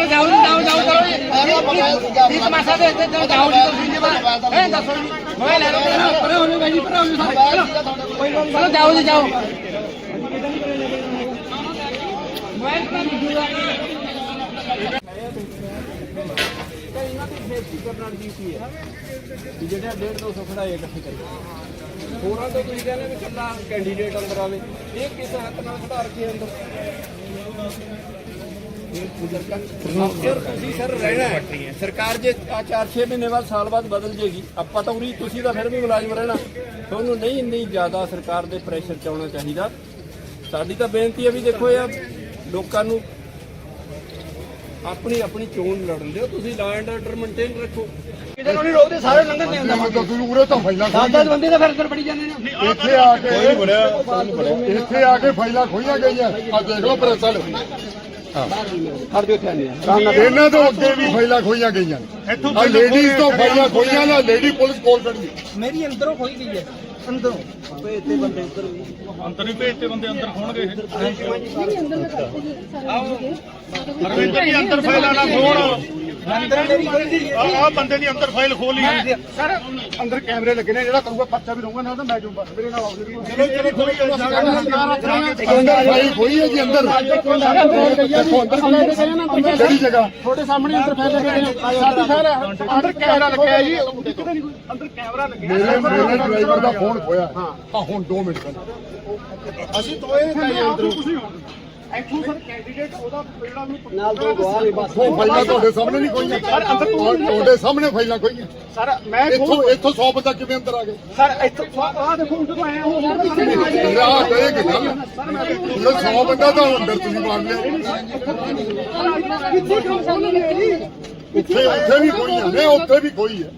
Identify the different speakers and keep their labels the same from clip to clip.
Speaker 1: ਜਾਓ ਜੀ ਜਾਓ। ਜਾਓ ਚਲੋ ਜੀ ਤਮਾਸ਼ਾ ਦੇ ਇੱਥੇ ਚਲੋ ਜਾਓ ਜੀ ਤੁਸੀਂ ਜੀ ਬਾਹਰ ਇਹ ਦੱਸੋ ਜੀ ਮੋਬਾਈਲ ਲੈ ਲਓ ਪਰੇ ਹੋ ਜਾਓ ਜੀ ਪਰੇ ਹੋ ਜਾਓ ਸਾਰੇ
Speaker 2: 1.5 200 ਖੜਾਏ ਇਕੱਠੇ ਕਰੀ। ਹੋਰਾਂ ਤੋਂ ਤੁਸੀਂ ਕਹਿੰਦੇ ਵੀ ਕੱਲਾ ਕੈਂਡੀਡੇਟ ਅੰਦਰ ਆਵੇ। ਇਹ ਕਿਸ ਹੱਕ ਨਾਲ ਖੜਾ ਰੱਖੇ ਅੰਦਰ? ਸਰ ਤੁਸੀਂ ਸਰ ਰਹਿਣਾ ਸਰਕਾਰ ਜੇ 4-6 ਮਹੀਨੇ ਬਾਅਦ ਸਾਲ ਬਾਅਦ ਬਦਲ ਜੇਗੀ, ਆਪਾਂ ਤਾਂ ਉਰੀ ਤੁਸੀਂ ਤਾਂ ਫਿਰ ਵੀ ਮੁਲਾਜ਼ਮ ਰਹਿਣਾ। ਤੁਹਾਨੂੰ ਨਹੀਂ ਇੰਨੀ ਜ਼ਿਆਦਾ ਸਰਕਾਰ ਦੇ ਪ੍ਰੈਸ਼ਰ ਚ ਆਉਣਾ ਚਾਹੀਦਾ। ਸਾਡੀ ਤਾਂ ਬੇਨਤੀ ਹੈ ਵੀ ਦੇਖੋ ਯਾਰ ਲੋਕਾਂ ਨੂੰ ਆਪਣੀ ਆਪਣੀ ਚੋਣ ਲੜਨ ਦਿਓ ਤੁਸੀਂ ਲਾ ਐਂਡ ਆਰਡਰ ਮੇਨਟੇਨ ਰੱਖੋ।
Speaker 1: ਕਿਤੇ ਨੂੰ ਨਹੀਂ ਰੋਕਦੇ ਸਾਰੇ ਲੰਘਣ ਨਹੀਂ ਹੁੰਦਾ
Speaker 3: ਤੁਸੀਂ ਉਰੇ ਤਾਂ ਫਾਈਲਾਂ
Speaker 1: ਦਸ ਦਸ ਬੰਦੇ ਤਾਂ ਫਿਰ ਅੰਦਰ ਬੜੀ ਜਾਂਦੇ ਨੇ।
Speaker 3: ਇੱਥੇ ਆ ਕੇ ਇੱਥੇ ਆ ਕੇ ਫਾਈਲਾਂ ਖੋਈਆਂ ਗਈਆਂ। ਆ ਦੇਖ ਲਓ ਪ੍ਰੈਸ
Speaker 2: ਖੜ ਦਿਓ ਇੱਥੇ ਆਨੇ
Speaker 3: ਇਹਨਾਂ ਤੋਂ ਅੱਗੇ ਵੀ ਫਾਈਲਾਂ ਖੋਈਆਂ ਗਈਆਂ। ਆ ਲੇਡੀਜ਼ ਤੋਂ ਫਾਈਲਾਂ ਖੋਈਆਂ ਨਾ ਲੇਡੀ ਪੁਲਿਸ ਕੋਲ ਖੜੀ
Speaker 1: ਮੇਰੀ ਅੰਦਰੋਂ ਖੋਈ ਗਈ ਹੈ। ਅੰਦਰੋਂ।
Speaker 4: ਅੰਦਰ ਹੀ ਭੇਜਤੇ ਬੰਦੇ ਅੰਦਰ ਹੋਣਗੇ ਰਵਿੰਦਰ ਜੀ ਅੰਦਰ ਫਾਈਲਾਂ ਨਾ ਖੋਣ
Speaker 1: ਅੰਦਰ ਮੇਰੀ ਖੋਈ ਗਈ ਹੈ
Speaker 4: ਆਹ ਬੰਦੇ ਦੀ ਅੰਦਰ ਫਾਈਲ ਖੋਲੀ
Speaker 3: ਸਰ ਅੰਦਰ ਕੈਮਰੇ ਲੱਗੇ ਨੇ ਜਿਹੜਾ ਕਰੂਗਾ ਪਰਚਾ ਵੀ ਦਊਗਾ ਨਾ ਤਾਂ ਮੈਂ ਜੂਗਾ ਮੇਰੇ ਨਾਲ ਆਉਂਦੇ
Speaker 4: ਚਲੋ ਚਲੋ ਕੋਈ
Speaker 3: ਅੰਦਰ ਫਾਈਲ ਖੋਈ ਹੈ ਜੀ ਅੰਦਰ ਦੇਖੋ ਅੰਦਰ ਕਿਹੜੀ ਜਗ੍ਹਾ
Speaker 4: ਤੁਹਾਡੇ ਸਾਹਮਣੇ ਅੰਦਰ ਫਾਈਲ ਲੱਗੇ ਨੇ ਸਾਡੀ ਫਾਈਲ ਅੰਦਰ ਕੈਮਰਾ ਲੱਗਿਆ ਜੀ ਅੰਦਰ ਕੈਮਰਾ ਲੱਗਿਆ
Speaker 3: ਮੇਰੇ ਮੇਰੇ ਡਰਾਈਵਰ ਦਾ ਫੋਨ ਖੋਇਆ ਆ ਹੁਣ 2 ਮਿੰਟ
Speaker 4: ਅਸੀਂ ਦੋਏ ਗਏ ਅੰਦਰੋਂ ਐਕਚੁਅਲੀ ਸਰ ਕੈਂਡੀਡੇਟ ਉਹਦਾ ਜਿਹੜਾ ਨੂੰ
Speaker 1: ਨਾਲ ਦੋ ਗਵਾਹ ਵੀ ਬਸ।
Speaker 3: ਉਹ ਫਾਈਲਾਂ ਤੁਹਾਡੇ ਸਾਹਮਣੇ ਨਹੀਂ ਖੋਈਆਂ ਤੁਹਾਡੇ ਸਾਹਮਣੇ ਫਾਈਲਾਂ ਖੋਈਆਂ
Speaker 4: ਸਰ ਮੈਂ
Speaker 3: ਇੱਥੋਂ ਇੱਥੋਂ 100 ਬੰਦਾ ਕਿਵੇਂ ਅੰਦਰ ਆ ਗਏ
Speaker 4: ਸਰ ਇੱਥੋਂ ਆਹ ਦੇਖੋ ਜਦੋਂ ਆਇਆ ਉਹ ਹੋਰ
Speaker 3: ਆ ਕਹੇ ਕਿ ਗੱਲ? 100 ਬੰਦਾ ਤਾਂ ਅੰਦਰ ਤੁਸੀਂ ਮਾਰ ਲਿਆ। ਉੱਥੇ ਉੱਥੇ ਵੀ ਖੋਈਆਂ ਨੇ ਉੱਥੇ ਵੀ ਖੋਈ ਹੈ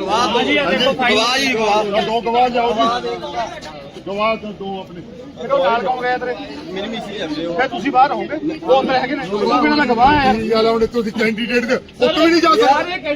Speaker 3: ਗਵਾਹ ਜੀ ਗਵਾਹ ਦੋ। ਗਵਾਹ ਜਾਓ ਜੀ। ਗਵਾਹ ਤੋਂ ਦੋ ਆਪਣੇ।
Speaker 4: ਫਿਰ ਉਹ ਨਾਲ ਕੌਣ ਗਿਆ ਤੇਰੇ ਮੇਰੀ ਮਿਸੀ ਜਾਂਦੇ ਹੋ ਫਿਰ ਤੁਸੀਂ ਬਾਹਰ ਹੋਗੇ ਉਹ ਅੰਦਰ ਹੈਗੇ ਨੇ। ਉਹ ਬਿਨਾਂ ਦਾ ਗਵਾਹ ਹੈ?
Speaker 3: ਗੱਲ ਆ ਹੁਣ ਤੁਸੀਂ ਕੈਂਡੀਡੇਟ ਦੇ ਉੱਥੇ ਵੀ ਨਹੀਂ ਜਾ ਸਕਦੇ।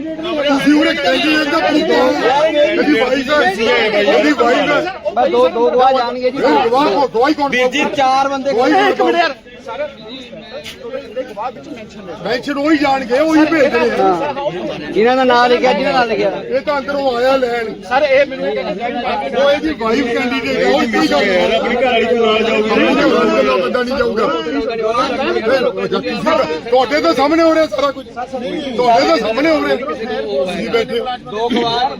Speaker 3: ਤੁਸੀਂ ਉਹਨੇ ਕੈਂਡੀਡੇਟ ਦਾ ਪੁੱਛੋ ਇਹਦੀ ਵਾਈਫ ਹੈ। ਇਹਦੀ ਵਾਈਫ ਹੈ।
Speaker 1: ਦੋ ਦੋ ਗਵਾਹ ਜਾਣਗੇ ਜੀ।
Speaker 3: ਇਹ ਗਵਾਹ ਕੋ ਗਵਾਹੀ ਕੌਣ
Speaker 1: ਜੀ ਚਾਰ ਬੰਦੇ
Speaker 3: ਗਵਾਹੀ
Speaker 4: ਇੱਕ ਮਿੰਟ ਯਾਰ। ਸਰ ਗਵਾਹ ਮੈਂਸ਼ਨ ਨੇ
Speaker 3: ਮੈਂਸ਼ਨ ਉਹੀ ਜਾਣਗੇ ਉਹੀ ਭੇਜਦੇ ਨੇ।
Speaker 1: ਜਿਨ੍ਹਾਂ ਦਾ ਨਾਮ ਲਿਖਿਆ ਜਿਹਨਾਂ ਦਾ ਲਿਖਿਆ।
Speaker 3: ਇਹ ਤਾਂ ਅੰਦਰੋਂ ਆਇਆ ਲੈਣ।
Speaker 4: ਸਰ ਇਹ ਮੈਨੂੰ ਇਹ ਕਹਿੰਦਾ
Speaker 3: ਉਹ ਇਹਦੀ ਵਾਈਫ ਕੈਂਡੀਡੇਟ ਹੈ ਉਹ ਕੀ ਗੱਲ ਆਪਣੀ ਘਰ ਵਾਲੀ ਕੋਲ ਨਾਲ ਜਾਊਗਾ ਬੰਦਾ ਨਹੀਂ ਜਾਊਗਾ। ਤੁਹਾਡੇ ਤਾਂ ਸਾਹਮਣੇ ਹੋ ਰਿਹਾ ਸਾਰਾ ਕੁਝ। ਤੁਹਾਡੇ ਤਾਂ ਸਾਹਮਣੇ ਹੋ ਰਿਹਾ। ਤੁਸੀਂ ਬੈਠੇ
Speaker 1: ਦੋ ਗਵਾਹ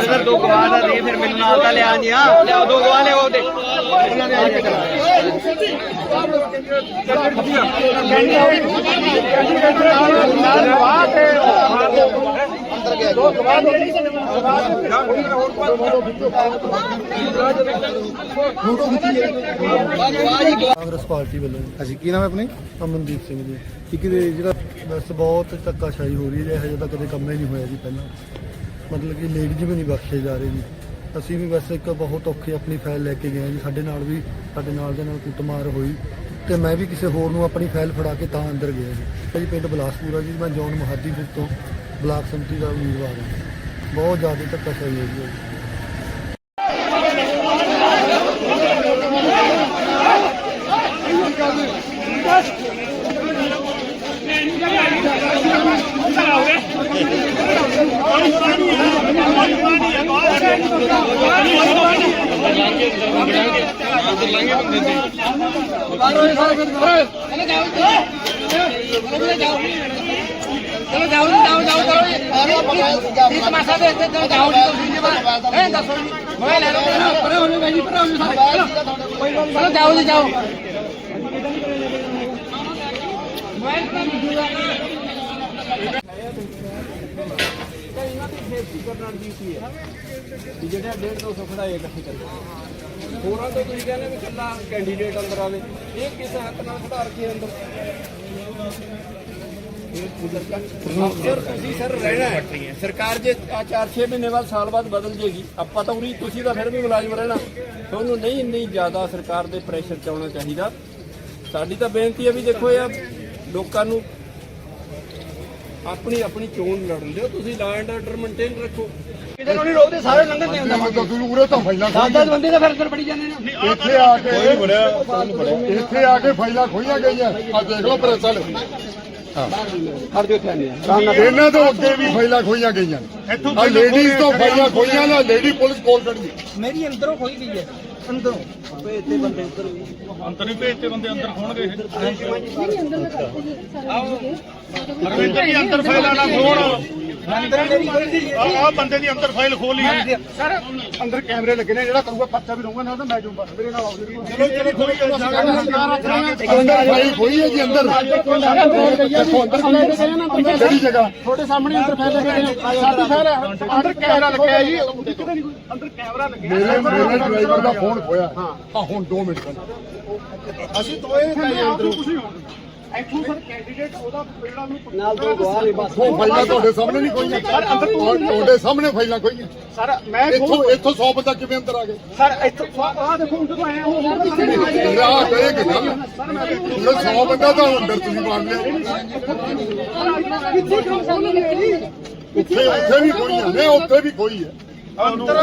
Speaker 2: ਫਿਰ ਦੋ ਗਵਾਹ ਦਾ ਦੇ ਫਿਰ ਮੈਨੂੰ ਨਾਲ ਤਾਂ ਲਿਆ ਨਹੀਂ ਆ ਲਿਆਓ ਦੋ ਗਵਾਹ ਲਿਆਓ ਉਹਦੇ। ਉਹਨਾਂ ਦੇ ਆ ਕੇ
Speaker 5: ਕਾਂਗਰਸ ਪਾਰਟੀ ਵੱਲੋਂ ਅਸੀਂ ਕੀ ਨਾਮ ਹੈ ਆਪਣੀ? ਅਮਨਦੀਪ ਸਿੰਘ ਜੀ। ਕਿ ਕਿਤੇ ਜਿਹੜਾ ਬਸ ਬਹੁਤ ਧੱਕਾਸ਼ਾਹੀ ਹੋ ਰਹੀ ਹੈ ਇਹੋ ਜਿਹਾ ਤਾਂ ਕਦੇ ਕੰਮ ਹੀ ਨਹੀਂ ਹੋਇਆ ਜੀ ਪਹਿਲਾਂ। ਮਤਲਬ ਕਿ ਲੇਡੀਜ਼ ਵੀ ਨਹੀਂ ਬਖਸ਼ੇ ਜਾ ਰਹੇ ਜੀ। ਅਸੀਂ ਵੀ ਬਸ ਇੱਕ ਬਹੁਤ ਔਖੀ ਆਪਣੀ ਫਾਈਲ ਲੈ ਕੇ ਗਏ ਜੀ। ਸਾਡੇ ਨਾਲ ਵੀ ਸਾਡੇ ਨਾਲ ਦੇ ਨਾਲ ਕੁੱਟਮਾਰ ਹੋਈ। ਤੇ ਮੈਂ ਵੀ ਕਿਸੇ ਹੋਰ ਨੂੰ ਆਪਣੀ ਫਾਈਲ ਫੜਾ ਕੇ ਤਾਂ ਅੰਦਰ ਗਿਆ ਜੀ। ਭਾਜੀ ਪਿੰਡ ਬਲਾਸਪੁਰਾ ਜੀ। ਮੈਂ ਜੌਨ ਮੁਹੱਦੀਪੁਰ ਤੋਂ। ਬਲਾਕ ਸੰਮਤੀ ਦਾ ਉਮੀਦਵਾਰ ਹਾਂ ਬਹੁਤ ਜ਼ਿਆਦਾ ਧੱਕਾਸ਼ਾਹੀ ਹੋਈ ਹੈ ਜੀ
Speaker 1: ਚਲੋ ਜਾਓ ਜੀ ਜਾਓ ਜਾਓ ਚਲੋ ਜੀ ਤਮਾਸ਼ਾ ਦੇ ਇੱਥੇ ਚਲੋ ਜਾਓ ਜੀ, ਤੁਸੀਂ ਜੀ ਬਾਹਰ ਇਹ ਦੱਸੋ ਜੀ ਮੋਬਾਈਲ ਲੈ ਲਓ ਪਰੇ ਹੋ ਜਾਓ ਜੀ, ਪਰੇ ਹੋ ਜਾਓ ਸਾਰੇ। ਚਲੋ। ਜਾਓ ਜੀ ਜਾਓ ਮੋਬਾਈਲ ਤਾਂ ਨਹੀਂ। ਜੂਗਾ
Speaker 2: ਇਹਨਾਂ ਦੀ ਸੇਫਟੀ ਕਰਨਾ ਡਿਊਟੀ ਹੈ ਵੀ ਜਿਹੜੇ 1.5 200 ਖੜਾਏ ਇਕੱਠੇ ਕਰਕੇ ਹੋਰਾਂ ਤੋਂ ਤੁਸੀਂ ਕਹਿੰਦੇ ਵੀ ਇਕੱਲਾ ਕੈਂਡੀਡੇਟ ਅੰਦਰ ਆਵੇ। ਇਹ ਕਿਸ ਹੱਕ ਨਾਲ ਖੜਾ ਰੱਖੇ ਅੰਦਰ? ਅਫਸਰ ਤੁਸੀਂ ਸਰ ਰਹਿਣਾ ਹੈ। ਸਰਕਾਰ ਜੇ ਆ 4-6 ਮਹੀਨੇ ਬਾਅਦ ਸਾਲ ਬਾਅਦ ਬਦਲ ਜੇਗੀ ਆਪਾਂ ਤਾਂ ਉਰੀ ਤੁਸੀਂ ਤਾਂ ਫਿਰ ਵੀ ਮੁਲਾਜ਼ਮ ਰਹਿਣਾ। ਤੁਹਾਨੂੰ ਨਹੀਂ ਇੰਨੀ ਜ਼ਿਆਦਾ ਸਰਕਾਰ ਦੇ ਪ੍ਰੈਸ਼ਰ ਚ ਆਉਣਾ ਚਾਹੀਦਾ। ਸਾਡੀ ਤਾਂ ਬੇਨਤੀ ਹੈ ਵੀ ਦੇਖੋ ਯਾਰ ਲੋਕਾਂ ਨੂੰ ਆਪਣੀ ਆਪਣੀ ਚੋਣ ਲੜਨ ਦਿਓ। ਤੁਸੀਂ ਲਾ ਐਂਡ ਆਰਡਰ ਮੇਨਟੇਨ ਰੱਖੋ।
Speaker 1: ਕਿਸੇ ਨੂੰ ਨਹੀਂ ਰੋਕਦੇ ਸਾਰੇ ਲੰਘਣ ਨਹੀਂ ਹੁੰਦਾ
Speaker 3: ਮੈਂ ਤਾਂ ਤੁਸੀਂ ਉਰੇ ਤਾਂ ਫਾਈਲਾਂ
Speaker 1: ਦਸ ਦਸ ਬੰਦੇ ਤਾਂ ਫਿਰ ਅੰਦਰ ਬੜੀ ਜਾਂਦੇ ਨੇ।
Speaker 3: ਇੱਥੇ ਆ ਕੇ ਇੱਥੇ ਆ ਕੇ ਫਾਈਲਾਂ ਖੋਈਆਂ ਗਈਆਂ। ਆ ਦੇਖ ਲਓ ਪ੍ਰੈਸ ਵਾਲੇ
Speaker 1: ਖੜ ਜੋ ਇੱਥੇ ਆਂਦੇ ਆ
Speaker 3: ਇਹਨਾਂ ਤੋਂ ਅੱਗੇ ਵੀ ਫਾਈਲਾਂ ਖੋਈਆਂ ਗਈਆਂ। ਆ ਲੇਡੀਜ਼ ਤੋਂ ਫਾਈਲਾਂ ਖੋਈਆਂ ਨਾ ਲੇਡੀ ਪੁਲਿਸ ਕੋਲ ਖੜੀ
Speaker 1: ਮੇਰੀ ਅੰਦਰੋਂ ਖੋਈ ਗਈ ਹੈ। ਅੰਦਰੋਂ। ਇੱਥੇ ਬੰਦੇ ਉੱਤਰ
Speaker 4: ਅੰਦਰ ਹੀ ਭੇਜਤੇ ਬੰਦੇ ਅੰਦਰ ਖੋਣਗੇ
Speaker 6: ਰਵਿੰਦਰ ਜੀ ਅੰਦਰ ਫਾਈਲਾਂ ਨਾ ਖੋਣ
Speaker 1: ਅੰਦਰ ਮੇਰੀ ਖੋਈ ਗਈ ਹੈ।
Speaker 6: ਆ ਬੰਦੇ ਦੀ ਅੰਦਰ ਫਾਈਲ ਖੋਲੀ ਹੈ।
Speaker 4: ਸਰ ਅੰਦਰ ਕੈਮਰੇ ਲੱਗੇ ਨੇ ਜਿਹੜਾ ਕਰੂਗਾ ਪਰਚਾ ਵੀ ਰਹੂਗਾ ਨਾਲ ਤਾਂ ਮੈਂ ਜੂੰਗਾ ਮੇਰੇ ਨਾਲ ਆਓ ਜੀ।
Speaker 6: ਚਲੋ ਚਲੋ ਕੋਈ
Speaker 3: ਅੰਦਰ ਫਾਈਲ ਖੋਈ ਹੈ ਜੀ ਅੰਦਰ। ਦੇਖੋ ਅੰਦਰ ਕਿਹੜੀ ਜਗ੍ਹਾ?
Speaker 4: ਤੁਹਾਡੇ ਸਾਹਮਣੇ ਅੰਦਰ ਫੈਲ ਲੱਗੇ ਨੇ ਸਾਡੀ ਫੈਲ ਹੈ ਅੰਦਰ ਕੈਮਰਾ ਲੱਗਿਆ ਜੀ। ਕਿਤੇ ਨਹੀਂ ਕੋਈ ਅੰਦਰ ਕੈਮਰਾ ਲੱਗਿਆ।
Speaker 3: ਮੇਰੇ ਮੇਰੇ ਡਰਾਈਵਰ ਦਾ ਫੋਨ ਖੋਇਆ। ਆ ਹੁਣ 2 ਮਿੰਟ।
Speaker 4: ਅਸੀਂ ਦੋਏ ਅੰਦਰ। ਕੁਝ ਨਹੀਂ ਹੋਣਾ। ਸਰ ਕੈਂਡੀਡੇਟ ਉਹਦਾ ਜਿਹੜਾ ਨੂੰ
Speaker 1: ਨਾਲ ਦੋ ਗਵਾਹ ਨੇ ਬਸ।
Speaker 3: ਉਹ ਫਾਈਲਾਂ ਤੁਹਾਡੇ ਸਾਹਮਣੇ ਨਹੀਂ ਖੋਈਆਂ ਤੁਹਾਡੇ ਸਾਹਮਣੇ ਫਾਈਲਾਂ ਖੋਈਆਂ
Speaker 4: ਸਰ ਮੈਂ
Speaker 3: ਇੱਥੋਂ ਇੱਥੋਂ 100 ਬੰਦਾ ਕਿਵੇਂ ਅੰਦਰ ਆ ਗਏ?
Speaker 4: ਸਰ ਇੱਥੋਂ ਆਹ ਦੇਖੋ ਜਦੋਂ ਆਏ ਹੋ
Speaker 3: ਆ। ਗਏ ਕਿ ਨਾ 100 ਬੰਦਾ ਤਾਂ ਅੰਦਰ ਤੁਸੀਂ ਮਾਰ ਲਿਆ।
Speaker 4: ਕਿੱਥੇ ਕੰਮ ਸਾਹਮਣੇ ਜੀ
Speaker 3: ਉੱਥੇ ਉੱਥੇ ਵੀ ਉੱਥੇ ਹੈ।
Speaker 4: ਅੰਦਰ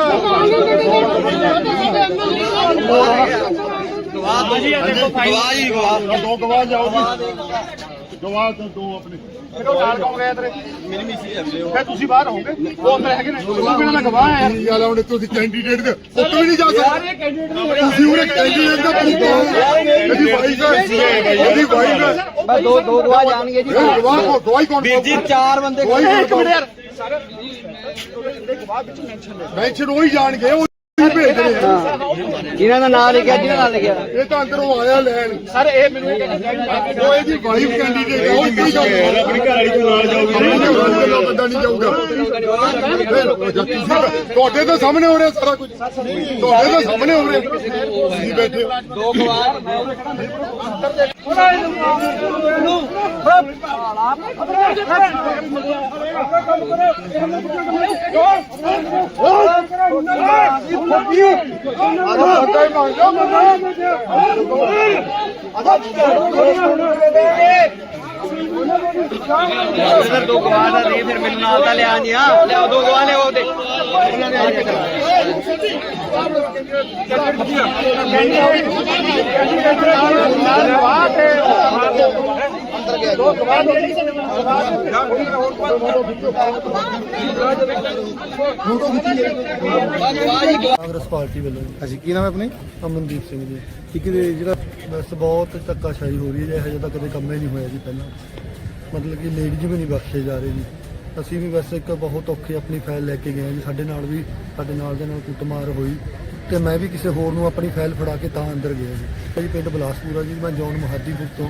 Speaker 3: ਗਵਾਹ ਜੀ ਗਵਾਹ। ਦੋ ਗਵਾਹ ਜਾਓ ਜੀ। ਗਵਾਹ ਤੋਂ ਦੋ ਆਪਣੇ।
Speaker 4: ਕਿਹੜਾ ਨਾਲ ਕੌਣ ਗਿਆ ਤੇਰੇ? ਮੇਰੀ ਮਿਸੀ ਹੈ ਫਿਰ ਤੁਸੀਂ ਬਾਹਰ ਹੋਗੇ। ਉਹ ਅੰਦਰ ਹੈਗੇ ਨੇ। ਤੁਸੀਂ ਬਿਨਾਂ ਮੈਂ ਗਵਾਹ ਆ ਯਾਰ
Speaker 3: ਕੀ ਗੱਲ ਆ ਹੁਣ ਤੁਸੀਂ ਕੈਂਡੀਡੇਟ ਦੇ ਉੱਥੇ ਵੀ ਨਹੀਂ ਜਾ ਸਕਦੇ। ਤੁਸੀਂ ਉਹਨੇ ਕੈਂਡੀਡੇਟ ਦਾ ਪੁੱਛੋ ਇਹਦੀ ਵਾਈਫ ਹੈ ਇਹਦੀ ਵਾਈਫ ਹੈ
Speaker 1: ਬਸ ਦੋ ਦੋ ਗਵਾਹ ਜਾਣਗੇ ਜੀ।
Speaker 3: ਇਹ ਗਵਾਹ ਕੋ ਗਵਾਹੀ ਕੌਣ
Speaker 1: ਜੀ ਚਾਰ ਬੰਦੇ
Speaker 3: ਗਵਾਹੀ
Speaker 4: ਇੱਕ
Speaker 3: ਕੌਣ
Speaker 4: ਮਿੰਟ ਯਾਰ ਸਰ ਇਹਦੇ ਗਵਾਹ ਵਿੱਚ ਮੈਂਸ਼ਨ ਹੈ
Speaker 3: ਮੈਂਸ਼ਨ ਉਹੀ ਜਾਣਗੇ
Speaker 1: ਜਿਨ੍ਹਾਂ ਦਾ ਨਾਮ ਲਿਖਿਆ ਜਿਹਨਾਂ ਦਾ ਲਿਖਿਆ?
Speaker 3: ਇਹ ਤਾਂ ਅੰਦਰੋਂ ਆਇਆ ਲੈਣ।
Speaker 4: ਸਰ ਇਹ ਮੈਨੂੰ ਇਹ ਕਹਿੰਦੇ
Speaker 3: ਉਹ ਇਹਦੀ ਵਾਈਫ ਕੈਂਡੀਡੇਟ ਹੈ ਉਹ ਕੀ ਆਪਣੀ ਘਰ ਵਾਲੀ ਤੋਂ ਨਾਲ ਜਾਊਗੀ। ਬੰਦਾ ਨਹੀਂ ਜਾਊਗਾ। ਤੁਹਾਡੇ ਤਾਂ ਸਾਹਮਣੇ ਹੋ ਰਿਹਾ ਸਾਰਾ ਕੁਝ। ਤੁਹਾਡੇ ਤਾਂ ਸਾਹਮਣੇ ਹੋ ਰਿਹਾ। ਤੁਸੀਂ ਬੈਠੇ ਹੋ।
Speaker 1: ਦੋ ਗਵਾਹ ਫਿਰ ਦੋ ਗਵਾਹ ਦਾ ਦੇ ਫਿਰ ਮੈਨੂੰ ਨਾਲ ਤਾਂ ਲਿਆ ਨਹੀਂ ਆ ਲਿਆਓ ਦੋ ਗਵਾਹ ਲਿਆਓ ਉਹਦੇ
Speaker 5: ਕਾਂਗਰਸ ਪਾਰਟੀ ਵੱਲੋਂ। ਅਸੀਂ ਕੀ ਨਾਮ ਹੈ ਆਪਣੀ? ਅਮਨਦੀਪ ਸਿੰਘ ਜੀ। ਠੀਕ ਹੈ ਜਿਹੜਾ ਬਸ ਬਹੁਤ ਧੱਕਾਸ਼ਾਹੀ ਹੋ ਰਹੀ ਹੈ ਜੀ ਇਹੋ ਜਿਹਾ ਤਾਂ ਕਦੇ ਕੰਮ ਹੀ ਨਹੀਂ ਹੋਇਆ ਜੀ ਪਹਿਲਾਂ। ਮਤਲਬ ਕਿ ਲੇਡੀਜ਼ ਵੀ ਨਹੀਂ ਬਖਸ਼ੇ ਜਾ ਰਹੇ ਜੀ। ਅਸੀਂ ਵੀ ਬਸ ਇੱਕ ਬਹੁਤ ਔਖੇ ਆਪਣੀ ਫਾਈਲ ਲੈ ਕੇ ਗਏ ਜੀ। ਸਾਡੇ ਨਾਲ ਵੀ ਸਾਡੇ ਨਾਲ ਦੇ ਨਾਲ ਕੁੱਟਮਾਰ ਹੋਈ। ਤੇ ਮੈਂ ਵੀ ਕਿਸੇ ਹੋਰ ਨੂੰ ਆਪਣੀ ਫਾਈਲ ਫੜਾ ਕੇ ਤਾਂ ਅੰਦਰ ਗਿਆ ਜੀ। ਜੀ ਪਿੰਡ ਬਲਾਸਪੁਰਾ ਜੀ ਮੈਂ ਜੌਨ ਮਹਾਦੀਪੁਰ ਤੋਂ।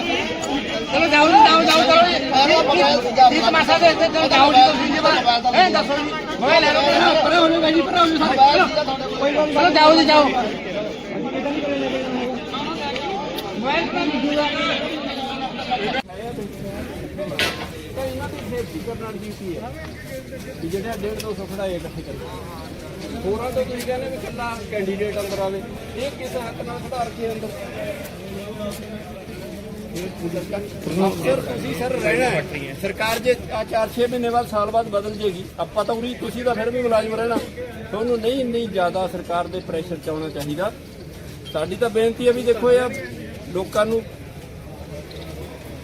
Speaker 1: ਚਲੋ ਜਾਓ ਜੀ, ਜਾਓ ਜਾਓ ਚਲੋ ਜੀ ਤਮਾਸ਼ਾ ਦੇ ਇੱਥੇ ਚਲੋ ਜਾਓ ਜੀ ਤੁਸੀਂ ਜੀ ਬਾਹਰ ਇਹ ਦੱਸੋ ਜੀ। ਮੋਬਾਈਲ ਲੈ ਲਓ ਪਰੇ ਹੋ ਜਾਓ ਜੀ ਪਰੇ ਹੋ ਜਾਓ ਸਾਰੇ। ਚਲੋ ਜਾਓ ਜੀ ਜਾਓ। ਮੋਬਾਈਲ ਪਰੇ ਨਹੀਂ
Speaker 2: ਇਹਨਾਂ ਦੀ ਸੇਫਟੀ ਕਰਨਾ ਡਿਊਟੀ ਹੈ ਵੀ ਜਿਹੜੇ 1.5 200 ਖੜਾਏ ਇਕੱਠੇ ਕਰਕੇ ਹੋਰਾਂ ਤੋਂ ਤੁਸੀਂ ਕਹਿੰਦੇ ਵੀ ਇਕੱਲਾ ਕੈਂਡੀਡੇਟ ਅੰਦਰ ਆਵੇ। ਇਹ ਕਿਸ ਹੱਕ ਨਾਲ ਖੜਾ ਰੱਖੇ ਅੰਦਰ? ਅਫਸਰ ਤੁਸੀਂ ਸਰ ਰਹਿਣਾ ਹੈ ਸਰਕਾਰ ਜੇ ਆ 4-6 ਮਹੀਨੇ ਬਾਅਦ ਸਾਲ ਬਾਅਦ ਬਦਲ ਜੇਗੀ ਆਪਾਂ ਤਾਂ ਉਰੀ ਤੁਸੀਂ ਤਾਂ ਫਿਰ ਵੀ ਮੁਲਾਜ਼ਮ ਰਹਿਣਾ। ਤੁਹਾਨੂੰ ਨਹੀਂ ਇੰਨੀ ਜ਼ਿਆਦਾ ਸਰਕਾਰ ਦੇ ਪ੍ਰੈਸ਼ਰ ਚ ਆਉਣਾ ਚਾਹੀਦਾ। ਸਾਡੀ ਤਾਂ ਬੇਨਤੀ ਹੈ ਵੀ ਦੇਖੋ ਯਾਰ ਲੋਕਾਂ ਨੂੰ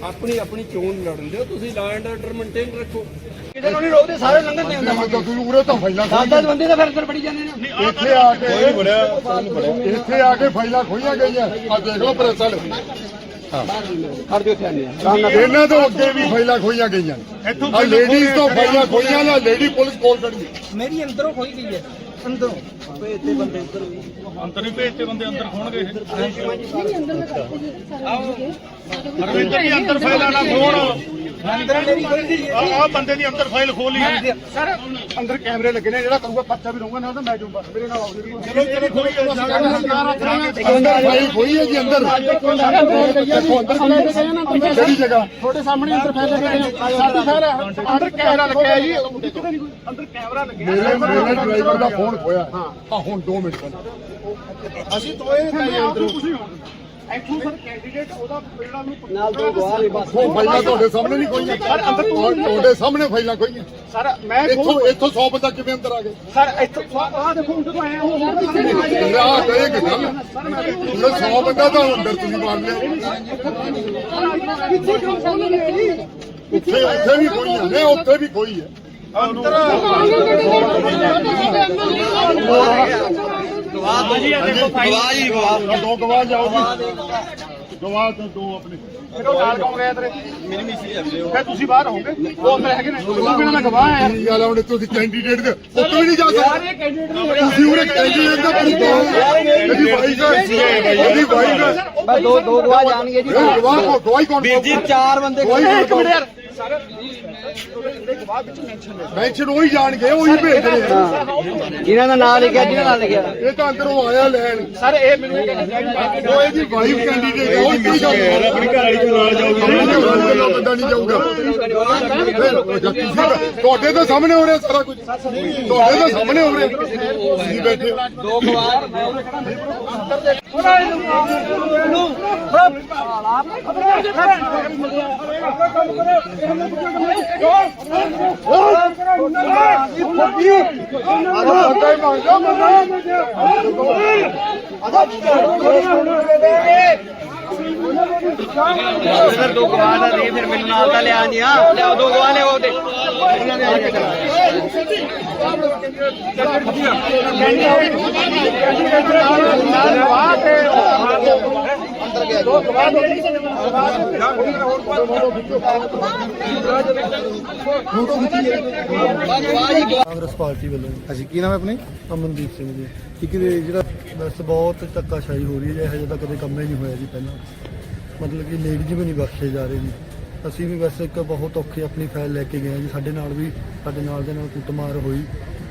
Speaker 2: ਆਪਣੀ ਆਪਣੀ ਚੋਣ ਲੜਨ ਦਿਓ ਤੁਸੀਂ ਲਾ ਐਂਡ ਆਰਡਰ ਮੇਨਟੇਨ ਰੱਖੋ।
Speaker 1: ਕਿਤੇ ਨੂੰ ਨਹੀਂ ਰੋਕਦੇ ਸਾਰੇ ਲੰਘਣ ਦੇ ਹੁੰਦਾ
Speaker 3: ਉਰੇ ਤਾਂ ਫਾਈਲਾਂ
Speaker 1: ਦਸ ਬੰਦੇ ਤਾਂ ਫਿਰ ਅੰਦਰ ਬੜੀ ਜਾਂਦੇ ਨੇ।
Speaker 3: ਇੱਥੇ ਆ ਕੇ ਇੱਥੇ ਆ ਕੇ ਫਾਈਲਾਂ ਖੋਈਆਂ ਗਈਆਂ। ਆ ਦੇਖ ਲਓ ਪ੍ਰੈਸ ਵਾਲੇ।
Speaker 1: ਖੜ ਦਿਓ ਇੱਥੇ ਆਨੇ
Speaker 3: ਇਹਨਾਂ ਤੋਂ ਅੱਗੇ ਵੀ ਫਾਈਲਾਂ ਖੋਈਆਂ ਗਈਆਂ। ਆ ਲੇਡੀਜ਼ ਤੋਂ ਫਾਈਲਾਂ ਖੋਈਆਂ ਨਾ ਲੇਡੀ ਪੁਲਿਸ ਕੋਲ ਖੜੀ।
Speaker 1: ਮੇਰੀ ਅੰਦਰੋਂ ਖੋਈ ਗਈ ਹੈ। ਅੰਦਰੋਂ। ਭੇਜਤੇ ਬੰਦੇ ਉੱਧਰ ਵੀ
Speaker 6: ਅੰਦਰ ਹੀ ਭੇਜਤੇ ਬੰਦੇ ਅੰਦਰ ਖੋਣਗੇ
Speaker 7: ਆਓ।
Speaker 6: ਰਵਿੰਦਰ ਜੀ ਅੰਦਰ ਫਾਈਲਾਂ ਨਾ ਖੋਣ
Speaker 1: ਅੰਦਰ ਮੇਰੀ ਖੋਈ ਗਈ ਹੈ
Speaker 6: ਆ ਆ ਬੰਦੇ ਦੀ ਅੰਦਰ ਫਾਈਲ ਖੋਲੀ ਹੈ
Speaker 4: ਸਰ ਅੰਦਰ ਕੈਮਰੇ ਲੱਗੇ ਨੇ ਜਿਹੜਾ ਕਰੂਗਾ ਪਰਚਾ ਵੀ ਰਹੂਗਾ ਨਾ ਤਾਂ ਮੈਂ ਜੂਗਾ ਮੇਰੇ ਨਾਲ ਆਓ ਜੀ।
Speaker 6: ਚਲੋ ਚਲੋ ਕੋਈ
Speaker 3: ਅੰਦਰ ਫਾਈਲ ਖੋਈ ਹੈ ਜੀ ਅੰਦਰ। ਦੇਖੋ ਅੰਦਰ ਕਿਹੜੀ ਜਗ੍ਹਾ?
Speaker 4: ਤੁਹਾਡੇ ਸਾਹਮਣੇ ਅੰਦਰ ਫੈਲ ਲੱਗੇ ਨੇ। ਸਾਡੀ ਫੈਲ ਅੰਦਰ ਕੈਮਰਾ ਲੱਗਿਆ ਜੀ। ਕਿਤੇ ਨਹੀਂ ਕੋਈ ਅੰਦਰ ਕੈਮਰਾ ਲੱਗਿਆ।
Speaker 3: ਮੇਰੇ ਮੇਰੇ ਡਰਾਈਵਰ ਦਾ ਫੋਨ ਖੋਇਆ। ਆ ਹੁਣ 2 ਮਿੰਟ
Speaker 4: ਅਸੀਂ ਗਏ ਅੰਦਰ ਇੱਥੋਂ ਸਰ ਕੈਂਡੀਡੇਟ ਉਹਦਾ ਜਿਹੜਾ ਨੂੰ
Speaker 1: ਨਾਲ ਦੋ ਗਵਾਹ ਨੇ ਬਸ।
Speaker 3: ਉਹ ਫਾਈਲਾਂ ਤੁਹਾਡੇ ਸਾਹਮਣੇ ਨਹੀਂ ਖੋਈਆਂ। ਤੁਹਾਡੇ ਸਾਹਮਣੇ ਫਾਈਲਾਂ ਖੋਈਆਂ।
Speaker 4: ਸਰ ਮੈਂ
Speaker 3: ਇੱਥੋਂ ਇੱਥੋਂ 100 ਬੰਦਾ ਕਿਵੇਂ ਅੰਦਰ ਆ ਗਏ
Speaker 4: ਸਰ ਇੱਥੋਂ ਆਹ ਦੇਖੋ ਜਦੋਂ ਆਇਆ ਉਹ ਹੋਰ ਪਿੱਛੇ ਨਹੀਂ ਆਇਆ
Speaker 3: ਰਾਹ ਕਹੇ ਕਿ ਗੱਲ ਉਹਨੇ 100 ਬੰਦਾ ਤਾਂ ਅੰਦਰ ਤੁਸੀਂ ਮਾਰ ਲਿਆ।
Speaker 7: ਪਿੱਛੇ ਕਿਉਂ ਸਾਹਮਣੇ ਗਏ ਜੀ
Speaker 3: ਉੱਥੇ ਉੱਥੇ ਵੀ ਕੋਈ ਹੈ ਉੱਥੇ ਵੀ ਕੋਈ ਹੈ। ਗਵਾਹ ਜੀ ਗਵਾਹ। ਦੋ ਗਵਾਹ ਜਾਓ ਜੀ। ਗਵਾਹ ਤੋਂ ਦੋ ਆਪਣੇ।
Speaker 4: ਫਿਰ ਉਹ ਨਾਲ ਕੌਣ ਗਿਆ ਤੇਰੇ? ਮੇਰੀ ਮਿਸੀ ਜਾਂਦੇ ਹੋ ਫਿਰ ਤੁਸੀਂ ਬਾਹਰ ਹੋਗੇ ਉਹ ਅੰਦਰ ਹੈਗੇ ਨੇ। ਤੁਸੀਂ ਬਿਨਾਂ ਮੈਂ ਗਵਾਹ ਆ
Speaker 3: ਕੀ ਗੱਲ ਆ ਹੁਣ ਤੁਸੀਂ ਕੈਂਡੀਡੇਟ ਦੇ ਉੱਥੇ ਵੀ ਨਹੀਂ ਜਾ ਸਕਦੇ? ਤੁਸੀਂ ਉਹਨੇ ਕੈਂਡੀਡੇਟ ਦਾ ਪੁੱਛੋ ਇਹਦੀ ਵਾਈਫ ਹੈ। ਇਹਦੀ ਵਾਈਫ ਹੈ।
Speaker 1: ਬਸ ਦੋ ਦੋ ਗਵਾਹ ਜਾਣਗੇ ਜੀ।
Speaker 3: ਇਹ ਗਵਾਹ ਕੋ ਗਵਾਹੀ ਕੌਣ ਵੀਰ ਜੀ
Speaker 1: ਚਾਰ ਬੰਦੇ
Speaker 3: ਇੱਕ ਮਿੰਟ ਯਾਰ। ਮੈਂਸ਼ਨ ਉਹੀ ਜਾਣਗੇ ਉਹੀ ਭੇਜਦੇ ਨੇ।
Speaker 1: ਜਿਨ੍ਹਾਂ ਦਾ ਨਾਮ ਲਿਖਿਆ ਜਿਹਨਾਂ ਦਾ ਲਿਖਿਆ।
Speaker 3: ਇਹ ਤਾਂ ਅੰਦਰੋਂ ਆਇਆ ਲੈਣ।
Speaker 4: ਸਰ ਇਹ ਮੈਨੂੰ
Speaker 3: ਉਹ ਇਹਦੀ ਵਾਈਫ ਕੈਂਡੀਡੇਟ ਹੈ ਉਹ ਕੀ ਜਾਊਗਾ ਆਪਣੀ ਘਰ ਵਾਲੀ ਨਾਲ ਜਾਊਗਾ। ਬੰਦਾ ਨਹੀਂ ਜਾਊਗਾ। ਤੁਹਾਡੇ ਤਾਂ ਸਾਹਮਣੇ ਹੋ ਰਿਹਾ ਸਾਰਾ ਕੁਝ। ਤੁਹਾਡੇ ਤਾਂ ਸਾਹਮਣੇ ਹੋ ਰਿਹਾ। ਤੁਸੀਂ ਬੈਠੇ।
Speaker 1: ਦੋ ਗਵਾਹ ਫਿਰ ਦੋ ਗਵਾਹ ਦਾ ਦੇ ਫਿਰ ਮੈਨੂੰ ਨਾਲ ਤਾਂ ਲਿਆ ਨਹੀਂ ਆ ਲਿਆਓ ਦੋ ਗਵਾਹ ਲਿਆਓ ਉਹਦੇ ਉਹਨਾਂ ਦੇ ਆ ਕੇ
Speaker 5: ਕਾਂਗਰਸ ਪਾਰਟੀ ਵੱਲੋਂ ਅਸੀਂ ਕੀ ਨਾਮ ਹੈ ਆਪਣੀ? ਅਮਨਦੀਪ ਸਿੰਘ ਜੀ। ਇੱਕ ਇਹ ਜਿਹੜਾ ਬਸ ਬਹੁਤ ਧੱਕਾਸ਼ਾਹੀ ਹੋ ਰਹੀ ਹੈ ਇਹੋ ਜਿਹਾ ਤਾਂ ਕਦੇ ਕੰਮ ਹੀ ਨਹੀਂ ਹੋਇਆ ਜੀ ਪਹਿਲਾਂ। ਮਤਲਬ ਕਿ ਲੇਡੀਜ਼ ਵੀ ਨਹੀਂ ਬਖਸ਼ੇ ਜਾ ਰਹੇ ਜੀ। ਅਸੀਂ ਵੀ ਵੈਸੇ ਇੱਕ ਬਹੁਤ ਔਖੇ ਆਪਣੀ ਫਾਈਲ ਲੈ ਕੇ ਗਏ ਹਾਂ ਜੀ। ਸਾਡੇ ਨਾਲ ਵੀ ਸਾਡੇ ਨਾਲ ਦੇ ਨਾਲ ਕੁੱਟਮਾਰ ਹੋਈ।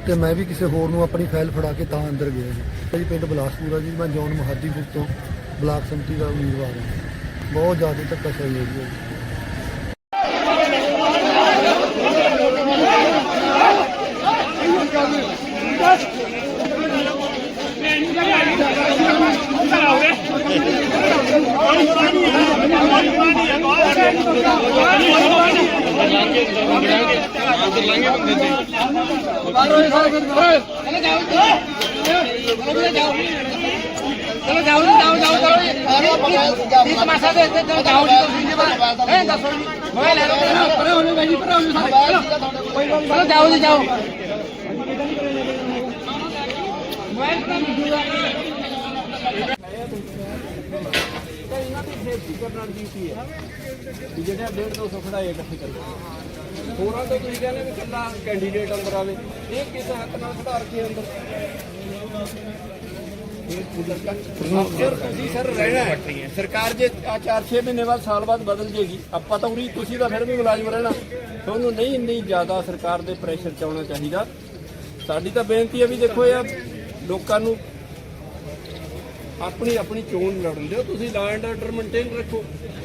Speaker 5: ਤੇ ਮੈਂ ਵੀ ਕਿਸੇ ਹੋਰ ਨੂੰ ਆਪਣੀ ਫਾਈਲ ਫੜਾ ਕੇ ਤਾਂ ਅੰਦਰ ਗਿਆ ਜੀ। ਪਿੰਡ ਬਲਾਸਪੁਰਾ ਜੀ। ਮੈਂ ਜੌਨ ਮਹਾਦੀਪੁਰ ਤੋਂ ਬਲਾਕ ਸੰਮਤੀ ਦਾ ਉਮੀਦਵਾਰ ਹਾਂ। ਬਹੁਤ ਜ਼ਿਆਦਾ ਧੱਕਾਸ਼ਾਹੀ ਹੋ ਰਹੀ ਹੈ। ਜੀ
Speaker 1: ਚਲੋ ਜਾਓ। ਜੀ, ਜਾਓ ਜਾਓ ਚਲੋ ਜੀ। ਤਮਾਸ਼ਾ ਦੇ ਇੱਥੇ ਚਲੋ ਜਾਓ ਜੀ, ਤੁਸੀਂ ਜੀ ਬਾਹਰ ਹੈ, ਦੱਸੋ ਜੀ। ਮੋਬਾਈਲ ਲੈ ਲਓ ਪਰੇ ਹੋ ਜਾਓ ਜੀ ਪਰੇ ਹੋ ਜਾਓ ਸਾਰੇ। ਚਲੋ। ਜਾਓ ਜੀ, ਜਾਓ। ਮੋਬਾਈਲ ਪਰੇ ਹੋ ਜਾਓ
Speaker 2: ਜਿਹੜਾ 1.5 200 ਖੜਾਏ ਇਕੱਠੇ ਕਰਦੇ ਹੋਰਾਂ ਤੋਂ ਤੁਸੀਂ ਕਹਿੰਦੇ ਵੀ ਕੱਲਾ ਕੈਂਡੀਡੇਟ ਅੰਦਰ ਆਵੇ? ਇਹ ਕਿਸ ਹੱਕ ਨਾਲ ਖੜਾ ਰੱਖੇ ਅੰਦਰ? ਅਫਸਰ ਤੁਸੀਂ ਸਰ ਰਹਿਣਾ ਹੈ ਸਰਕਾਰ ਜੇ ਆ 4-6 ਮਹੀਨੇ ਬਾਅਦ ਸਾਲ ਬਾਅਦ ਬਦਲ ਜੇਗੀ ਆਪਾਂ ਤਾਂ ਉਰੀ ਤੁਸੀਂ ਤਾਂ ਫਿਰ ਵੀ ਮੁਲਾਜ਼ਮ ਰਹਿਣਾ। ਤੁਹਾਨੂੰ ਨਹੀਂ ਇੰਨੀ ਜ਼ਿਆਦਾ ਸਰਕਾਰ ਦੇ ਪ੍ਰੈਸ਼ਰ ਚ ਆਉਣਾ ਚਾਹੀਦਾ। ਸਾਡੀ ਤਾਂ ਬੇਨਤੀ ਹੈ ਵੀ ਦੇਖੋ ਯਾਰ ਲੋਕਾਂ ਨੂੰ ਆਪਣੀ ਆਪਣੀ ਚੋਣ ਲੜਨ ਦਿਓ ਤੁਸੀਂ ਲਾ ਐਂਡ ਆਰਡਰ ਮੇਨਟੇਨ ਰੱਖੋ।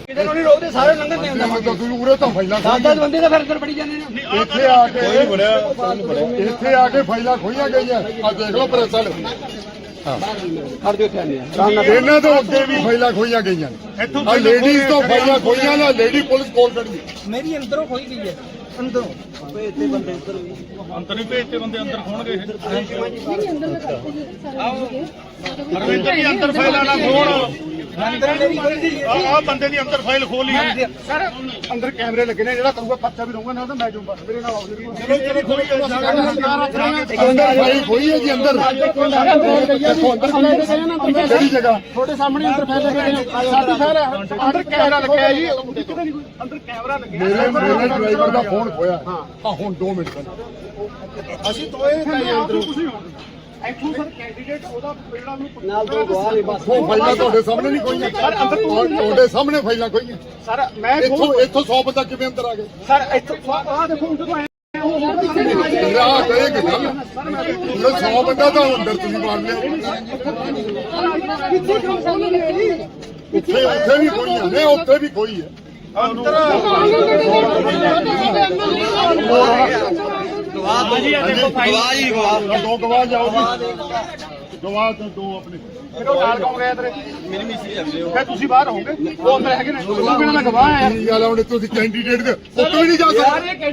Speaker 1: ਕਿਤੇ ਨੂੰ ਨਹੀਂ ਰੋਕਦੇ ਸਾਰੇ ਲੰਘਣ ਦੇ ਹੁੰਦਾ
Speaker 3: ਤਾਂ ਤੁਸੀਂ ਉਰੇ ਤਾਂ ਫਾਈਲਾਂ
Speaker 1: ਦਸ ਦਸ ਬੰਦੇ ਤਾਂ ਫਿਰ ਅੰਦਰ ਬੜੀ ਜਾਂਦੇ ਨੇ।
Speaker 3: ਇੱਥੇ ਆ ਕੇ ਇੱਥੇ ਆ ਕੇ ਫਾਈਲਾਂ ਖੋਈਆਂ ਗਈਆਂ। ਆ ਦੇਖ ਲਓ ਪ੍ਰੈਸ ਵਾਲੇ
Speaker 1: ਖੜ ਦਿਓ ਇੱਥੇ ਆਨੇ
Speaker 3: ਇਹਨਾਂ ਤੋਂ ਅੱਗੇ ਵੀ ਫਾਈਲਾਂ ਖੋਈਆਂ ਗਈਆਂ ਆ ਲੇਡੀਜ਼ ਤੋਂ ਫਾਈਲਾਂ ਖੋਈਆਂ ਨਾ ਲੇਡੀ ਪੁਲਿਸ ਕੋਲ ਹੈ।
Speaker 1: ਮੇਰੀ ਅੰਦਰੋਂ ਖੋਈ ਗਈ ਹੈ। ਅੰਦਰੋਂ। ਭੇਜਤੇ ਬੰਦੇ ਵੀ
Speaker 6: ਅੰਦਰ ਹੀ ਭੇਜਤੇ ਬੰਦੇ ਅੰਦਰ ਖੋਣਗੇ
Speaker 7: ਨਹੀਂ ਅੰਦਰ ਜੀ
Speaker 6: ਰਵਿੰਦਰ ਜੀ ਅੰਦਰ ਫਾਈਲਾਂ ਨਾ ਖੋਣ। ਆ ਬੰਦੇ ਦੀ ਅੰਦਰ ਫਾਈਲ ਖੋਲੀ ਹੈ
Speaker 4: ਸਰ ਅੰਦਰ ਕੈਮਰੇ ਲੱਗੇ ਨੇ ਜਿਹੜਾ ਕਰੂਗਾ ਪਰਚਾ ਵੀ ਦਊਗਾ ਨਾ ਤਾਂ ਮੈਂ ਜਾਊਂਗਾ ਮੇਰੇ ਨਾਲ ਆਓ ਜੀ
Speaker 6: ਚਲੋ ਚਲੋ ਕੋਈ
Speaker 3: ਅੰਦਰ ਫਾਈਲ ਖੋਈ ਹੈ ਜੀ ਅੰਦਰ। ਦੇਖੋ ਅੰਦਰ ਕਿਹੜੀ ਜਗ੍ਹਾ।
Speaker 4: ਤੁਹਾਡੇ ਸਾਹਮਣੇ ਅੰਦਰ ਫੈਲ ਲੱਗੇ ਨੇ। ਸਾਡੀ ਫੈਲ ਅੰਦਰ ਕੈਮਰਾ ਲੱਗਿਆ ਜੀ। ਅੰਦਰ ਕੈਮਰਾ ਲੱਗਿਆ।
Speaker 3: ਮੇਰੇ ਮੇਰੇ ਡਰਾਈਵਰ ਦਾ ਫੋਨ ਖੋਇਆ। ਆ ਹੁਣ 2 ਮਿੰਟ
Speaker 4: ਅਸੀਂ ਗਏ ਅੰਦਰ ਇੱਥੋਂ ਸਰ ਕੈਂਡੀਡੇਟ ਉਹਦਾ ਜਿਹੜਾ ਨੂੰ ਨਾਲ ਦੋ ਗਵਾਹ ਨੇ ਬਸ।
Speaker 3: ਉਹ ਫਾਈਲਾਂ ਤੁਹਾਡੇ ਸਾਹਮਣੇ ਨਹੀਂ ਖੋਈਆਂ ਤੁਹਾਡੇ ਸਾਹਮਣੇ ਫਾਈਲਾਂ ਖੋਈਆਂ
Speaker 4: ਸਰ ਮੈਂ
Speaker 3: ਇੱਥੋਂ ਇੱਥੋਂ 100 ਬੰਦਾ ਕਿਵੇਂ ਅੰਦਰ ਆ
Speaker 4: ਸਰ ਇੱਥੋਂ ਆਹ ਦੇਖੋ
Speaker 3: ਤੇ ਇੱਕ ਗੱਲ ਉਹ 100 ਬੰਦਾ ਤਾਂ ਅੰਦਰ ਤੁਸੀਂ ਮਾਰ ਲਿਆ ਉੱਥੇ ਉੱਥੇ ਵੀ ਖੋਈਆਂ ਨੇ ਉੱਥੇ ਵੀ ਹੈ ਦੋ ਗਵਾਹ ਜਾਓ ਜੀ ਗਵਾਹ ਤੇ ਦੋ ਆਪਣੇ
Speaker 4: ਉਹ ਨਾਲ ਕੌਣ ਗਿਆ ਤੇਰੇ ਮੇਰੀ ਮਿਸੀ ਜਾਂਦੇ ਹੋ ਫਿਰ ਤੁਸੀਂ ਬਾਹਰ ਹੋਗੇ ਉਹ ਅੰਦਰ ਹੈਗੇ ਨੇ ਉਹ ਬਿਨਾਂ ਮੈਂ ਗਵਾਹ ਆਇਆ
Speaker 3: ਕੀ ਗੱਲ ਆ ਹੁਣ ਤੁਸੀਂ ਕੈਂਡੀਡੇਟ ਦੇ ਉੱਥੇ ਵੀ ਨਹੀਂ ਜਾ ਸਕਦੇ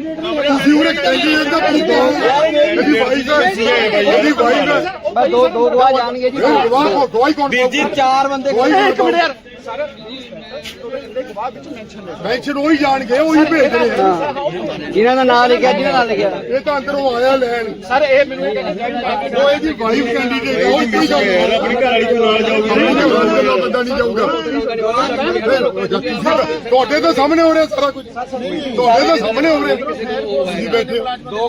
Speaker 3: ਤੁਸੀਂ ਉਹਨੇ ਕੈਂਡੀਡੇਟ ਦਾ ਪੁੱਛੋ ਇਹਦੀ ਵਾਈਫ ਹੈ ਇਹਦੀ ਵਾਈਫ ਹੈ
Speaker 1: ਦੋ ਦੋ ਗਵਾਹ ਜਾਣਗੇ ਜੀ
Speaker 3: ਇਹ ਗਵਾਹ ਕੋ ਗਵਾਹੀ ਕੌਣ ਜੀ
Speaker 1: ਚਾਰ ਬੰਦੇ
Speaker 3: ਗਵਾਹੀ ਕੌਣ
Speaker 4: ਯਾਰ ਸਰ ਗਵਾਹ ਮੈਂਸ਼ਨ
Speaker 3: ਉਹੀ ਜਾਣਗੇ ਉਹੀ ਭੇਜਦੇ ਨੇ
Speaker 1: ਜਿਨ੍ਹਾਂ ਦਾ ਨਾਮ ਲਿਖਿਆ ਜਿਹਨਾਂ ਦਾ ਲਿਖਿਆ?
Speaker 3: ਇਹ ਤਾਂ ਅੰਦਰੋਂ ਆਇਆ ਲੈਣ।
Speaker 4: ਸਰ ਇਹ ਮੈਨੂੰ ਇਹ ਕਹਿੰਦਾ
Speaker 3: ਉਹ ਇਹਦੀ ਵਾਈਫ ਕੈਂਡੀਡੇਟ ਹੈ ਉਹ ਜਾਊਗਾ।
Speaker 6: ਆਪਣੀ ਘਰ ਵਾਲੀ ਤੋਂ ਨਾਲ ਜਾਊਗੀ।
Speaker 3: ਬੰਦਾ ਨਹੀਂ ਜਾਊਗਾ। ਤੁਹਾਡੇ ਤਾਂ ਸਾਹਮਣੇ ਹੋ ਰਿਹਾ ਸਾਰਾ ਕੁਝ। ਤੁਹਾਡੇ ਤਾਂ ਸਾਹਮਣੇ ਹੋ ਰਿਹਾ। ਤੁਸੀਂ ਬੈਠੇ ਹੋ।
Speaker 1: ਦੋ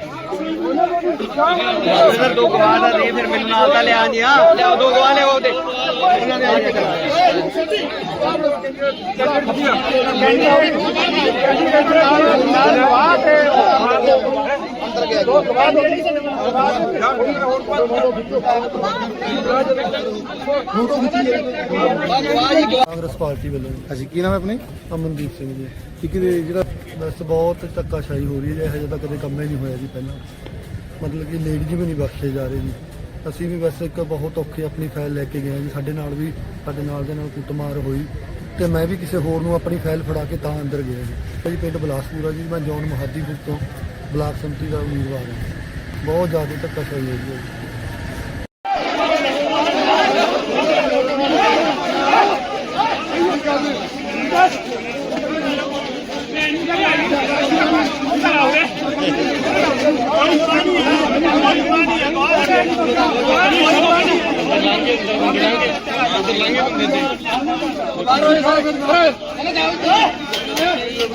Speaker 1: ਫਿਰ ਦੋ ਗਵਾਹ ਦਾ ਦੇ ਫਿਰ ਮੈਨੂੰ ਨਾਲ ਤਾਂ ਲਿਆ ਨਹੀਂ ਆ ਲਿਆਓ, ਦੋ ਗਵਾਹ ਲਿਆਓ ਉਹਦੇ।
Speaker 5: ਕਾਂਗਰਸ ਪਾਰਟੀ ਵੱਲੋਂ। ਅਸੀਂ ਕੀ ਨਾਮ ਹੈ ਆਪਣੀ? ਅਮਨਦੀਪ ਸਿੰਘ ਜੀ। ਇੱਕ ਇਹ ਜਿਹੜਾ ਬਸ ਬਹੁਤ ਧੱਕਾਸ਼ਾਹੀ ਹੋ ਰਹੀ ਹੈ ਇਹੋ ਜਿਹਾ ਤਾਂ ਕਦੇ ਕੰਮ ਹੀ ਨਹੀਂ ਹੋਇਆ ਜੀ ਪਹਿਲਾਂ। ਮਤਲਬ ਕਿ ਲੇਡੀਜ਼ ਵੀ ਨਹੀਂ ਬਖਸ਼ੇ ਜਾ ਰਹੇ ਜੀ। ਅਸੀਂ ਵੀ ਬਸ ਇੱਕ ਬਹੁਤ ਔਖੇ ਆਪਣੀ ਫਾਈਲ ਲੈ ਕੇ ਗਏ ਜੀ। ਸਾਡੇ ਨਾਲ ਵੀ ਸਾਡੇ ਨਾਲ ਦੇ ਨਾਲ ਕੁੱਟਮਾਰ ਹੋਈ। ਤੇ ਮੈਂ ਵੀ ਕਿਸੇ ਹੋਰ ਨੂੰ ਆਪਣੀ ਫਾਈਲ ਫੜਾ ਕੇ ਤਾਂ ਅੰਦਰ ਗਿਆ ਜੀ। ਜੀ ਪਿੰਡ ਬਲਾਸਪੁਰਾ ਜੀ ਮੈਂ ਜੌਨ ਮਹਾਦੀਪੁਰ ਤੋਂ। ਬਲਾਕ ਸੰਮਤੀ ਦਾ ਉਮੀਦਵਾਰ ਹਾਂ। ਬਹੁਤ ਜ਼ਿਆਦਾ ਧੱਕਾਸ਼ਾਹੀ ਹੋ। ਰਹੀ ਹੈ ਜੀ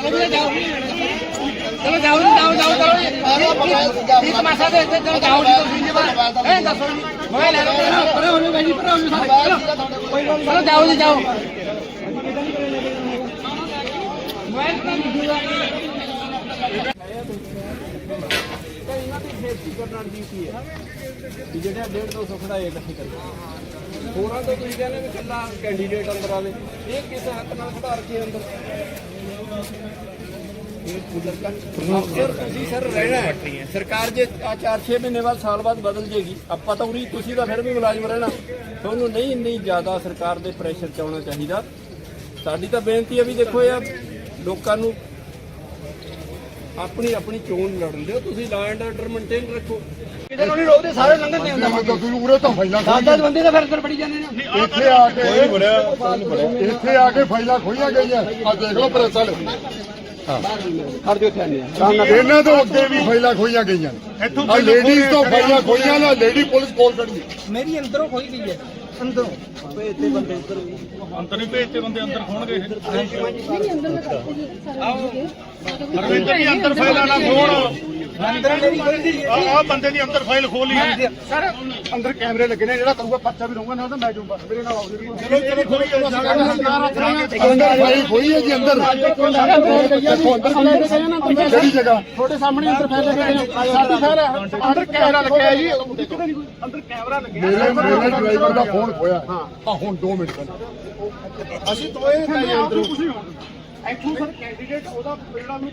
Speaker 1: ਚਲੋ ਜਾਓ। ਜੀ ਜਾਓ ਜਾਓ ਚਲੋ ਜੀ। ਤਮਾਸ਼ਾ ਦੇ ਇੱਥੇ ਚਲੋ ਜਾਓ ਜੀ ਤੁਸੀਂ ਜੀ ਬਾਹਰ ਹੈ ਦੱਸੋ ਜੀ ਮੋਬਾਈਲ ਲੈ ਲਓ ਪਰੇ ਹੋ ਜਾਓ ਬਾਈ ਜੀ ਪਰੇ ਹੋ ਜਾਓ ਸਾਰੇ। ਚਲੋ। ਚਲੋ ਜਾਓ ਜੀ ਜਾਓ। ਮੋਬਾਈਲ ਤਾਂ ਨਹੀਂ ਜੂਗਾ
Speaker 2: ਕਿ ਜਿਹੜੇ 1.5 200 ਖੜਾਏ ਇਕੱਠੇ ਕਰਕੇ। ਹੋਰਾਂ ਤੋਂ ਤੁਸੀਂ ਕਹਿੰਦੇ ਵੀ ਕੱਲਾ ਕੈਂਡੀਡੇਟ ਅੰਦਰ ਆਵੇ। ਇਹ ਕਿਸ ਹੱਕ ਨਾਲ ਖੜਾ ਰੱਖੇ ਅੰਦਰ? ਅਫਸਰ ਤੁਸੀਂ ਸਰ ਰਹਿਣਾ ਹੈ ਸਰਕਾਰ ਜੇ ਆ 4-6 ਮਹੀਨੇ ਬਾਅਦ ਸਾਲ ਬਾਅਦ ਬਦਲ ਜੇਗੀ ਆਪਾਂ ਤਾਂ ਉਰੀ ਤੁਸੀਂ ਤਾਂ ਫਿਰ ਵੀ ਮੁਲਾਜ਼ਮ ਰਹਿਣਾ। ਤੁਹਾਨੂੰ ਨਹੀਂ ਇੰਨੀ ਜ਼ਿਆਦਾ ਸਰਕਾਰ ਦੇ ਪ੍ਰੈਸ਼ਰ ਚ ਆਉਣਾ ਚਾਹੀਦਾ। ਸਾਡੀ ਤਾਂ ਬੇਨਤੀ ਹੈ ਵੀ ਦੇਖੋ ਯਾਰ ਲੋਕਾਂ ਨੂੰ ਆਪਣੀ ਆਪਣੀ ਚੋਣ ਲੜਨ ਦਿਓ ਤੁਸੀਂ ਲਾ ਐਂਡ ਆਰਡਰ ਮੇਨਟੇਨ ਰੱਖੋ।
Speaker 1: ਕਿਸੇ ਨੂੰ ਨਹੀਂ ਰੋਕਦੇ ਸਾਰੇ ਲੰਘਣ ਦੇ ਹੁੰਦਾ
Speaker 3: ਤੁਸੀਂ ਉਰੇ ਤਾਂ ਫਾਈਲਾਂ
Speaker 1: ਦਸ ਬੰਦੇ ਤਾਂ ਫਿਰ ਅੰਦਰ ਬੜੀ ਜਾਂਦੇ ਨੇ।
Speaker 3: ਇੱਥੇ ਆ ਕੇ ਇੱਥੇ ਆ ਕੇ ਫਾਈਲਾਂ ਖੋਈਆਂ ਗਈਆਂ। ਆ ਦੇਖ ਲਓ ਪ੍ਰੈਸ ਵਾਲੇ
Speaker 1: ਖੜ ਜੋ ਇੱਥੇ ਆਨੇ ਆਰਾਮ ਨਾਲ
Speaker 3: ਇਹਨਾਂ ਤੋਂ ਅੱਗੇ ਵੀ ਫਾਈਲਾਂ ਖੋਈਆਂ ਗਈਆਂ। ਆ ਲੇਡੀਜ਼ ਤੋਂ ਫਾਈਲਾਂ ਖੋਈਆਂ ਨਾ ਲੇਡੀ ਪੁਲਿਸ ਕੋਲ ਖੜੀ
Speaker 1: ਮੇਰੀ ਅੰਦਰੋਂ ਖੋਈ ਗਈ ਹੈ। ਅੰਦਰੋਂ।
Speaker 6: ਅੰਦਰ ਨਹੀਂ ਭੇਜਤੇ ਬੰਦੇ ਅੰਦਰ ਖੋਣਗੇ ਰਵਿੰਦਰ ਜੀ ਅੰਦਰ ਫਾਈਲਾਂ ਨਾ ਖੋਣ। ਆ ਬੰਦੇ ਦੀ ਅੰਦਰ ਫਾਈਲ ਖੋਲੀ ਹੈ।
Speaker 4: ਸਰ ਅੰਦਰ ਕੈਮਰੇ ਲੱਗੇ ਨੇ ਜਿਹੜਾ ਕਰੂਗਾ ਪਰਚਾ ਵੀ ਦਊਗਾ ਨਾ ਤਾਂ ਮੈਂ ਜਾਊਂਗਾ ਮੇਰੇ ਨਾਲ ਆਓ ਜੀ
Speaker 6: ਚਲੋ ਚਲੋ ਕੋਈ
Speaker 3: ਅੰਦਰ ਫਾਈਲ ਖੋਈ ਹੈ ਜੀ ਅੰਦਰ। ਦੇਖੋ ਅੰਦਰ ਕਿਹੜੀ ਜਗ੍ਹਾ?
Speaker 4: ਤੁਹਾਡੇ ਸਾਹਮਣੇ ਅੰਦਰ ਫੈਲ ਲੱਗੇ ਨੇ। ਸਾਡੀ ਫੈਲ ਅੰਦਰ ਕੈਮਰਾ ਲੱਗਿਆ ਜੀ। ਅੰਦਰ ਕੈਮਰਾ ਲੱਗਿਆ
Speaker 3: ਮੇਰੇ ਮੇਰੇ ਡਰਾਈਵਰ ਦਾ ਫੋਨ ਖੋਇਆ। ਆ ਹੁਣ 2 ਮਿੰਟ।
Speaker 4: ਅਸੀਂ ਗਏ ਅੰਦਰ। ਇੱਥੋਂ ਸਰ ਕੈਂਡੀਡੇਟ ਉਹਦਾ ਜਿਹੜਾ ਨੂੰ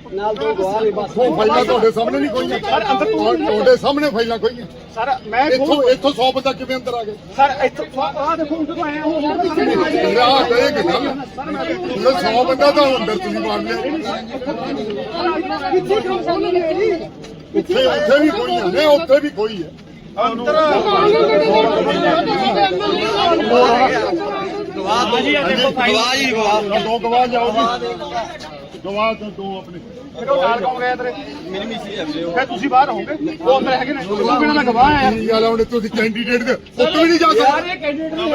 Speaker 3: ਉਹ ਫਾਈਲਾਂ ਤੁਹਾਡੇ ਸਾਹਮਣੇ ਨਹੀਂ ਖੋਈਆਂ ਤੁਹਾਡੇ ਸਾਹਮਣੇ ਫਾਈਲਾਂ ਖੋਈਆਂ
Speaker 4: ਸਰ ਮੈਂ
Speaker 3: ਇੱਥੋਂ ਇੱਥੋਂ 100 ਬੰਦਾ ਕਿਵੇਂ ਅੰਦਰ ਆ ਗਏ?
Speaker 4: ਸਰ ਇੱਥੋਂ ਆਹ ਦੇਖੋ ਜਦੋਂ ਆਇਆ ਉਹ ਹੋਰ ਤਾਂ ਨਹੀਂ
Speaker 3: ਆਹ ਕਹੇ ਕਿ ਗੱਲ ਉਹ 100 ਬੰਦਾ ਤਾਂ ਅੰਦਰ ਤੁਸੀਂ ਮਾਰ ਲਿਆ। ਉੱਥੇ ਉੱਥੇ ਵੀ ਖੋਈਆਂ ਨੇ ਉੱਥੇ ਵੀ ਖੋਈ ਹੈ। ਗਵਾਹ ਜੀ ਗਵਾਹ ਦੋ ਗਵਾਹ ਜਾਓ ਜੀ। ਗਵਾਹ ਤੋਂ ਦੋ ਆਪਣੇ।
Speaker 4: ਫਿਰ ਉਹ ਨਾਲ ਕੌਣ ਗਿਆ ਤੇਰੇ? ਮੇਰੀ ਮਿਸੀ ਹੈ ਫਿਰ ਤੁਸੀਂ ਬਾਹਰ ਹੋਗੇ? ਉਹ ਅੰਦਰ ਹੈਗੇ ਨੇ। ਤੁਸੀਂ ਬਿਨਾਂ ਮੈਂ ਗਵਾਹ ਆਇਆ
Speaker 3: ਕੀ ਗੱਲ ਆ ਹੁਣ ਤੁਸੀਂ ਕੈਂਡੀਡੇਟ ਦੇ ਉੱਤੇ ਵੀ ਨਹੀਂ ਜਾ ਸਕਦੇ?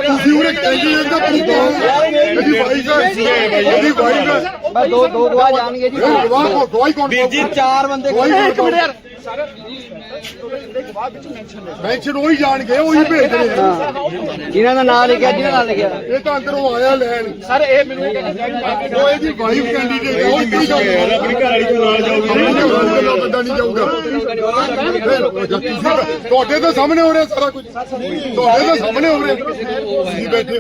Speaker 3: ਤੁਸੀਂ ਉਹਨੇ ਕੈਂਡੀਡੇਟ ਦਾ ਪੁੱਛੋ ਇਹਦੀ ਵਾਈਫ ਹੈ। ਇਹਦੀ ਵਾਈਫ ਹੈ।
Speaker 1: ਬਸ ਦੋ ਦੋ ਗਵਾਹ ਜਾਣਗੇ ਜੀ।
Speaker 3: ਇਹ ਗਵਾਹ ਕੋ ਗਵਾਹੀ ਕੌਣ
Speaker 1: ਜੀ ਚਾਰ ਬੰਦੇ
Speaker 3: ਗਵਾਹੀ ਕੌਣ
Speaker 4: ਯਾਰ। ਮੈਂਸ਼ਨ
Speaker 3: ਉਹੀ ਜਾਣਗੇ ਉਹੀ ਭੇਜਦੇ ਆ
Speaker 1: ਜਿਨ੍ਹਾਂ ਦਾ ਨਾਮ ਲਿਖਿਆ ਜਿਹਨਾਂ ਦਾ ਲਿਖਿਆ।
Speaker 3: ਇਹ ਤਾਂ ਅੰਦਰੋਂ ਆਇਆ ਲੈਣ।
Speaker 4: ਸਰ ਇਹ ਮੈਨੂੰ ਇਹ ਕਹਿੰਦੇ
Speaker 3: ਉਹ ਇਹਦੀ ਵਾਈਫ ਕੈਂਡੀਡੇਟ ਹੈ ਉਹ ਕੀ ਜਾਊਗਾ ਆਪਣੀ ਘਰ ਵਾਲੀ ਤੋਂ ਨਾਲ ਜਾਊਗਾ। ਬੰਦਾ ਨਹੀਂ ਜਾਊਗਾ। ਫਿਰ ਜੱਟੀ ਸਿੰਘ ਤੁਹਾਡੇ ਤਾਂ ਸਾਹਮਣੇ ਹੋ ਰਿਹਾ ਸਾਰਾ ਕੁਝ। ਤੁਹਾਡੇ ਤਾਂ ਸਾਹਮਣੇ ਹੋ ਰਿਹਾ। ਤੁਸੀਂ ਬੈਠੇ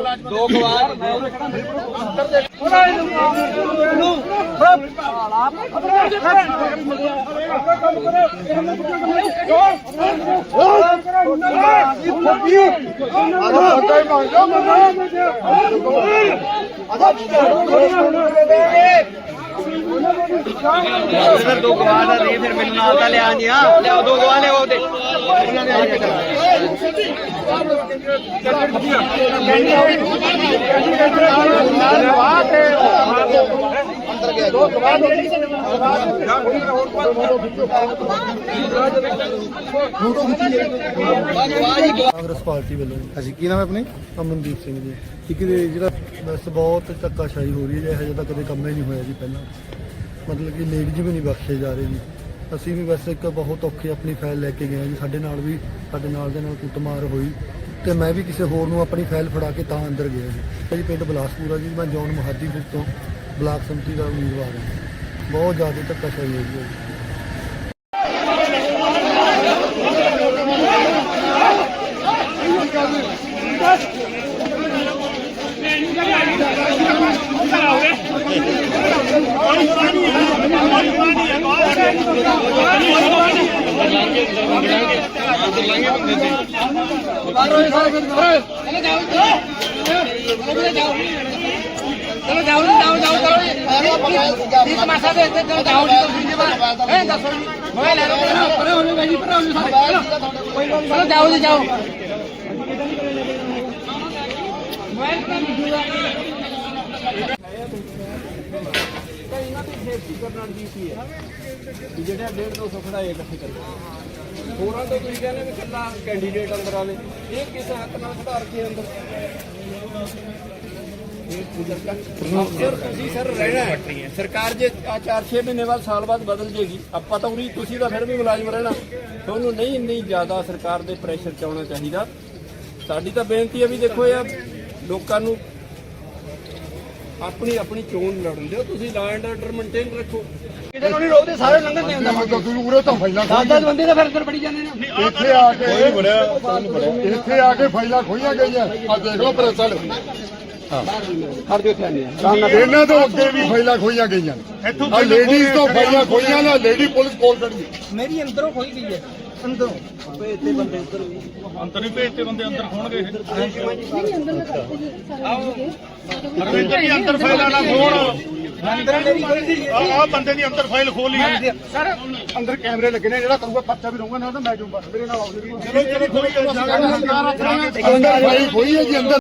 Speaker 1: ਫਿਰ ਦੋ ਗਵਾਹ ਦਾ ਦੇ ਫਿਰ ਮੈਨੂੰ ਨਾਲ ਤਾਂ ਲਿਆ ਨਹੀਂ ਆ ਲਿਆਓ ਦੋ ਗਵਾਹ ਲਿਆ ਉਹਦੇ
Speaker 5: ਕਾਂਗਰਸ ਪਾਰਟੀ ਵੱਲੋਂ। ਅਸੀਂ ਕੀ ਨਾਮ ਹੈ ਆਪਣੇ? ਅਮਨਦੀਪ ਸਿੰਘ ਜੀ। ਠੀਕ ਹੈ ਜਿਹੜਾ ਬਸ ਬਹੁਤ ਧੱਕਾਸ਼ਾਹੀ ਹੋ ਰਹੀ ਹੈ ਜੀ ਇਹੋ ਜਿਹਾ ਤਾਂ ਕਦੇ ਕੰਮ ਹੀ ਨਹੀਂ ਹੋਇਆ ਜੀ ਪਹਿਲਾਂ। ਮਤਲਬ ਕਿ ਲੇਡੀਜ਼ ਵੀ ਨਹੀਂ ਬਖਸ਼ੇ ਜਾ ਰਹੇ ਜੀ। ਅਸੀਂ ਵੀ ਵੈਸੇ ਇੱਕ ਬਹੁਤ ਔਖੇ ਆਪਣੀ ਫਾਈਲ ਲੈ ਕੇ ਗਏ ਜੀ। ਸਾਡੇ ਨਾਲ ਵੀ ਸਾਡੇ ਨਾਲ ਦੇ ਨਾਲ ਕੁੱਟਮਾਰ ਹੋਈ। ਤੇ ਮੈਂ ਵੀ ਕਿਸੇ ਹੋਰ ਨੂੰ ਆਪਣੀ ਫਾਈਲ ਫੜਾ ਕੇ ਤਾਂ ਅੰਦਰ ਗਿਆ ਜੀ। ਜੀ ਪਿੰਡ ਬਲਾਸਪੁਰਾ ਜੀ ਮੈਂ ਜੌਨ ਮੁਹੱਦੀਪੁਰ ਤੋਂ। ਬਲਾਕ ਸੰਮਤੀ ਦਾ ਉਮੀਦਵਾਰ ਹਾਂ। ਬਹੁਤ ਜ਼ਿਆਦਾ ਧੱਕਾਸ਼ਾਹੀ ਹੋਈ ਹੈ ਜੀ
Speaker 1: ਚਲੋ ਜਾਓ ਜੀ, ਜਾਓ ਜਾਓ ਚਲੋ ਤਮਾਸ਼ਾ ਦੇ ਇੱਥੇ ਚਲੋ ਜਾਓ ਜੀ ਤੁਸੀਂ ਜੀ ਬਾਹਰ ਹੈ ਦੱਸੋ ਜੀ ਮੈਂ ਲੈ ਲਓ ਪਰੇ ਹੋ ਜਾਓ ਜੀ ਪਰੇ ਹੋ ਜਾਓ ਸਾਰੇ ਚਲੋ ਚਲੋ ਜਾਓ ਜੀ ਜਾਓ ਮੈਂ ਤਾਂ ਨਹੀਂ ਜੂਗਾ
Speaker 2: ਜਿਹੜੇ 1.5 200 ਖੜਾਏ ਇਕੱਠੇ ਕਰਦੇ ਹੋਰਾਂ ਤੋਂ ਤੁਸੀਂ ਕਹਿੰਦੇ ਵੀ ਕੱਲਾ ਕੈਂਡੀਡੇਟ ਅੰਦਰ ਆਵੇ ਇਹ ਕਿਸ ਹੱਕ ਨਾਲ ਖੜਾ ਰੱਖੇ ਅੰਦਰ? ਅਫਸਰ ਤੁਸੀਂ ਸਰ ਰਹਿਣਾ ਹੈ ਸਰਕਾਰ ਜੇ ਆ 4-6 ਮਹੀਨੇ ਬਾਅਦ ਸਾਲ ਬਾਅਦ ਬਦਲ ਜੇਗੀ ਆਪਾਂ ਤਾਂ ਉਰੀ ਤੁਸੀਂ ਤਾਂ ਫਿਰ ਵੀ ਮੁਲਾਜ਼ਮ ਰਹਿਣਾ। ਤੁਹਾਨੂੰ ਨਹੀਂ ਇੰਨੀ ਜ਼ਿਆਦਾ ਸਰਕਾਰ ਦੇ ਪ੍ਰੈਸ਼ਰ ਚ ਆਉਣਾ ਚਾਹੀਦਾ। ਸਾਡੀ ਤਾਂ ਬੇਨਤੀ ਹੈ ਵੀ ਦੇਖੋ ਯਾਰ ਲੋਕਾਂ ਨੂੰ ਆਪਣੀ ਆਪਣੀ ਚੋਣ ਲੜਨ ਦਿਓ ਤੁਸੀਂ ਲਾ ਐਂਡ ਆਰਡਰ ਮੇਨਟੇਨ ਰੱਖੋ।
Speaker 1: ਕਿਤੇ ਨੂੰ ਨਹੀਂ ਰੋਕਦੇ ਸਾਰੇ ਲੰਘਣ ਨਹੀਂ ਹੁੰਦਾ
Speaker 3: ਤੁਸੀਂ ਉਰੇ ਤਾਂ ਫਾਈਲਾਂ
Speaker 1: ਦਸ ਦਸ ਬੰਦੇ ਤਾਂ ਫਿਰ ਅੰਦਰ ਬੜੀ ਜਾਂਦੇ ਨੇ।
Speaker 3: ਇੱਥੇ ਆ ਕੇ ਇੱਥੇ ਆ ਕੇ ਫਾਈਲਾਂ ਖੋਈਆਂ ਗਈਆਂ। ਆ ਦੇਖ ਲਓ ਪ੍ਰੈਸ ਵਾਲੇ
Speaker 1: ਖੜ ਜੋ ਇੱਥੇ ਆਨੇ ਆ
Speaker 3: ਇਹਨਾਂ ਤੋਂ ਅੱਗੇ ਵੀ ਫਾਈਲਾਂ ਖੋਈਆਂ ਗਈਆਂ ਆ ਲੇਡੀਜ਼ ਤੋਂ ਫਾਈਲਾਂ ਖੋਈਆਂ ਨਾ ਲੇਡੀ ਪੁਲਿਸ ਕੋਲ ਖੜੀ ਹੈ।
Speaker 1: ਮੇਰੀ ਅੰਦਰੋਂ ਖੋਈ ਗਈ ਹੈ। ਅੰਦਰੋਂ। ਇੱਥੇ ਬੰਦੇ ਉੱਧਰ ਵੀ
Speaker 6: ਅੰਦਰ ਨਹੀਂ ਭੇਜਤੇ ਬੰਦੇ ਅੰਦਰ ਹੋਣਗੇ ਰਵਿੰਦਰ ਜੀ ਅੰਦਰ ਫਾਈਲਾਂ ਨਾ ਖੋਣ
Speaker 1: ਅੰਦਰ ਮੇਰੀ ਖੋਈ ਗਈ ਹੈ
Speaker 6: ਆ ਬੰਦੇ ਦੀ ਅੰਦਰ ਫਾਈਲ ਖੋਲੀ
Speaker 4: ਸਰ ਅੰਦਰ ਕੈਮਰੇ ਲੱਗੇ ਨੇ ਜਿਹੜਾ ਕਰੂਗਾ ਪਰਚਾ ਵੀ ਰਹੂਗਾ ਨਾ ਤਾਂ ਮੈਂ ਜਾਊਂਗਾ। ਮੇਰੇ ਨਾਲ ਆਓ। ਜੀ
Speaker 6: ਚਲੋ ਚਲੋ ਕੋਈ
Speaker 3: ਅੰਦਰ ਫਾਈਲ ਖੋਈ ਹੈ ਜੀ ਅੰਦਰ